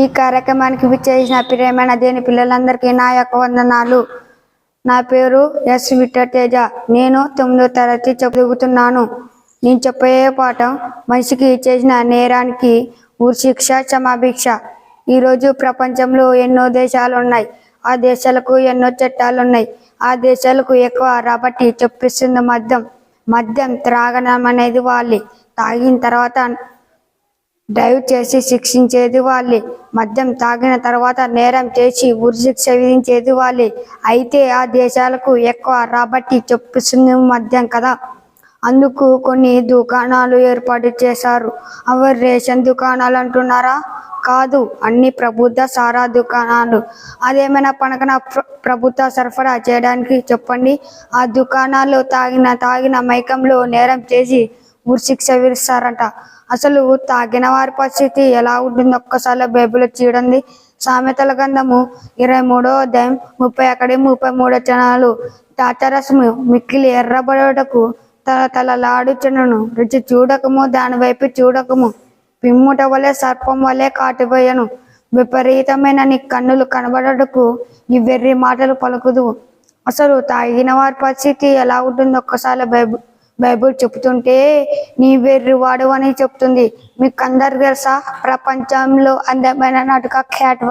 ఈ కార్యక్రమానికి విచ్చేసిన ప్రియమైన దేని పిల్లలందరికీ నా యొక్క వందనాలు. నా పేరు ఎస్ విట్టతేజ నేను తొమ్మిదో తరగతి చదువుతున్నాను. నేను చెప్పే పాఠం మనిషికి చేసిన నేరానికి ఊరి శిక్ష క్షమాభిక్ష ఈరోజు ప్రపంచంలో ఎన్నో దేశాలు ఉన్నాయి ఆ దేశాలకు ఎన్నో చట్టాలు ఉన్నాయి ఆ దేశాలకు ఎక్కువ రాబట్టి చెప్పిస్తుంది మద్యం మద్యం త్రాగడం అనేది వాళ్ళు. తాగిన తర్వాత డ్రైవ్ చేసి శిక్షించేది వాళ్ళే. మద్యం తాగిన తర్వాత నేరం చేసి ఉరిశిక్ష విధించేది వాళ్ళే. అయితే ఆ దేశాలకు ఎక్కువ రాబట్టి చెప్పిస్తుంది మద్యం కదా. అందుకు కొన్ని దుకాణాలు ఏర్పాటు చేశారు. అవి రేషన్ దుకాణాలు అంటున్నారా? కాదు అన్ని ప్రభుత్వ సారా దుకాణాలు. అదేమైనా పనకన ప్ర- ప్రభుత్వ సరఫరా చేయడానికి చెప్పండి. ఆ దుకాణాలు తాగిన తాగిన మైకంలో నేరం చేసి ఉరి శిక్ష విధిస్తారంట. అసలు తాగిన వారి పరిస్థితి ఎలా ఉంటుందో? ఒక్కసారి బైబిల్ చూడండి. సామెతల గంధము ఇరవై మూడో అధ్యాయం ముప్పై ఒకటి ముప్పై మూడో జనాలు తాతరసము మిక్కిలి ఎర్రబడటకు తల తలలాడుచునను రుచి చూడకము దాని వైపు చూడకము. పిమ్ముట వలె సర్పం వలె కాటిపోయాను. విపరీతమైన నీ కన్నులు కనబడటకు ఈ వెర్రి మాటలు పలుకుదు అసలు తాగిన వారి పరిస్థితి ఎలా ఉంటుందో? ఒక్కసారి బైబుల్ బైబుల్ చెప్తుంటే నీ వెర్రి వాడు అని చెప్తుంది. మీకు అందరు తెలుసా? ప్రపంచంలో అందమైన నడుక క్యాట్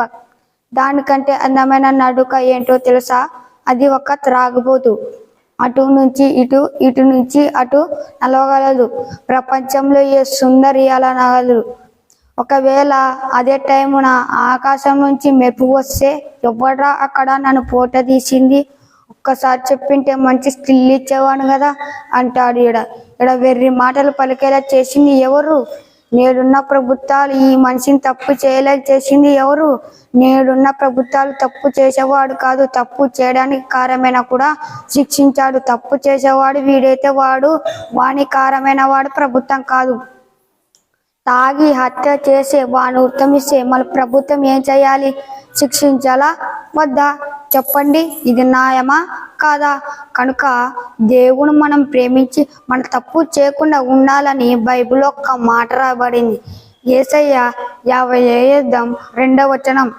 దానికంటే అందమైన నడుక ఏంటో తెలుసా? అది ఒక త్రాగుబోతు. అటు నుంచి ఇటు ఇటు నుంచి అటు నలవగలదు. ప్రపంచంలో ఏ సుందరి అలా నగలదు ఒకవేళ అదే టైమున ఆకాశం నుంచి మెరుపు వస్తే ఎవడ్రా అక్కడ నన్ను ఫోటో తీసింది? ఒక్కసారి చెప్పింటే మంచి స్టిల్ ఇచ్చేవాడు కదా అంటాడు ఈడ. ఈడ వెర్రి మాటలు పలికేలా చేసింది ఎవరు? నేడున్న ప్రభుత్వాలు ఈ మనిషిని తప్పు చేయలేక చేసింది ఎవరు? నేడున్న ప్రభుత్వాలు తప్పు చేసేవాడు కాదు తప్పు చేయడానికి కారమైన కూడా శిక్షించాడు. తప్పు చేసేవాడు వీడైతే వాడు వాని కారమైన వాడు ప్రభుత్వం కాదు. తాగి హత్య చేసే వాను ఉత్తమిస్తే మన ప్రభుత్వం ఏం చేయాలి? శిక్షించాలా? వద్దా? చెప్పండి ఇది న్యాయమా? కాదా? కనుక దేవుడు మనం ప్రేమించి మన తప్పు చేయకుండా ఉండాలని బైబిల్లో ఒక్క మాట రాబడింది ఏసయ్య యాభై ఏదం రెండవ వచనం.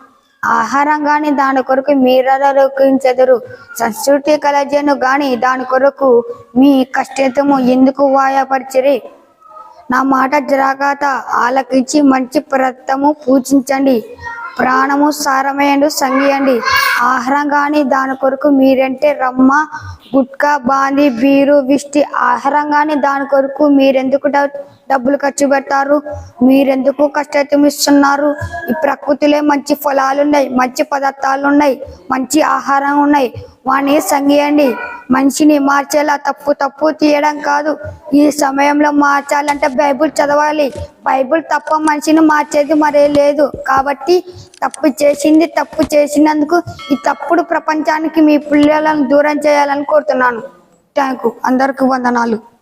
ఆహారం గాని దాని కొరకు మీరలోకించెదరు సంస్కృతి కలజను గాని దాని కొరకు మీ కష్టతము ఎందుకు వాయపరిచిరి? నా మాట జరాగాత ఆలకించి మంచి ప్రత్తము పూజించండి. ప్రాణము సారమేయండు సంగియండి. ఆహారం కానీ దాని కొరకు మీరంటే రమ్మ గుట్కా బాంది బీరు విష్టి ఆహారం కానీ దాని కొరకు మీరెందుకు డబ్బులు ఖర్చు పెడతారు? మీరెందుకు కష్టతం ఇస్తున్నారు? ఈ ప్రకృతిలో మంచి ఫలాలు ఉన్నాయి మంచి పదార్థాలు ఉన్నాయి మంచి ఆహారం ఉన్నాయి. వాణి సంగియండి. మనిషిని మార్చేలా తప్పు తప్పు తీయడం కాదు. ఈ సమయంలో మార్చాలంటే బైబిల్ చదవాలి. బైబిల్ తప్ప మనిషిని మార్చేది మరే లేదు. కాబట్టి తప్పు చేసింది తప్పు చేసినందుకు ఈ తప్పుడు ప్రపంచానికి మీ పిల్లలను దూరం చేయాలని కోరుతున్నాను. థ్యాంక్ యూ అందరికి వందనాలు.